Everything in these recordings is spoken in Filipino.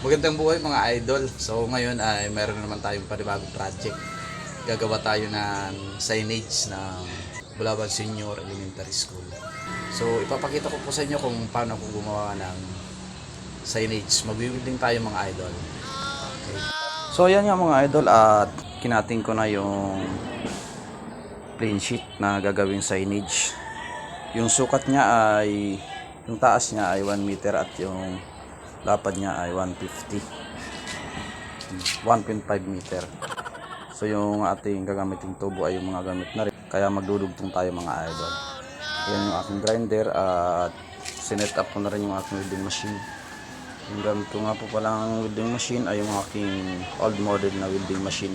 Magandang buhay mga idol. So ngayon ay meron na naman tayong panibagong project. Gagawa tayo ng signage ng Bulaban Senior Elementary School. So ipapakita ko po sa inyo kung paano ko gumawa ng signage. Magwiwilding tayo mga idol. Okay. So ayan nga mga idol at kinating ko na yung plain sheet na gagawing signage. Yung sukat niya ay yung taas niya ay 1 meter at yung lapad niya ay 150 1.5 meter. So yung ating gagamiting tubo ay yung mga gamit na rin. Kaya magdudugtong tayo mga idol. Yan yung aking grinder at sinet up ko na rin yung aking welding machine. Yung gamit ko nga po palang welding machine ay yung aking old model na welding machine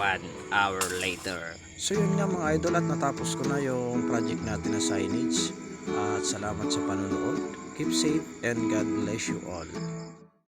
One hour later. So yun nga mga idol at natapos ko na yung project natin na signage. At salamat sa panonood. Keep safe and God bless you all.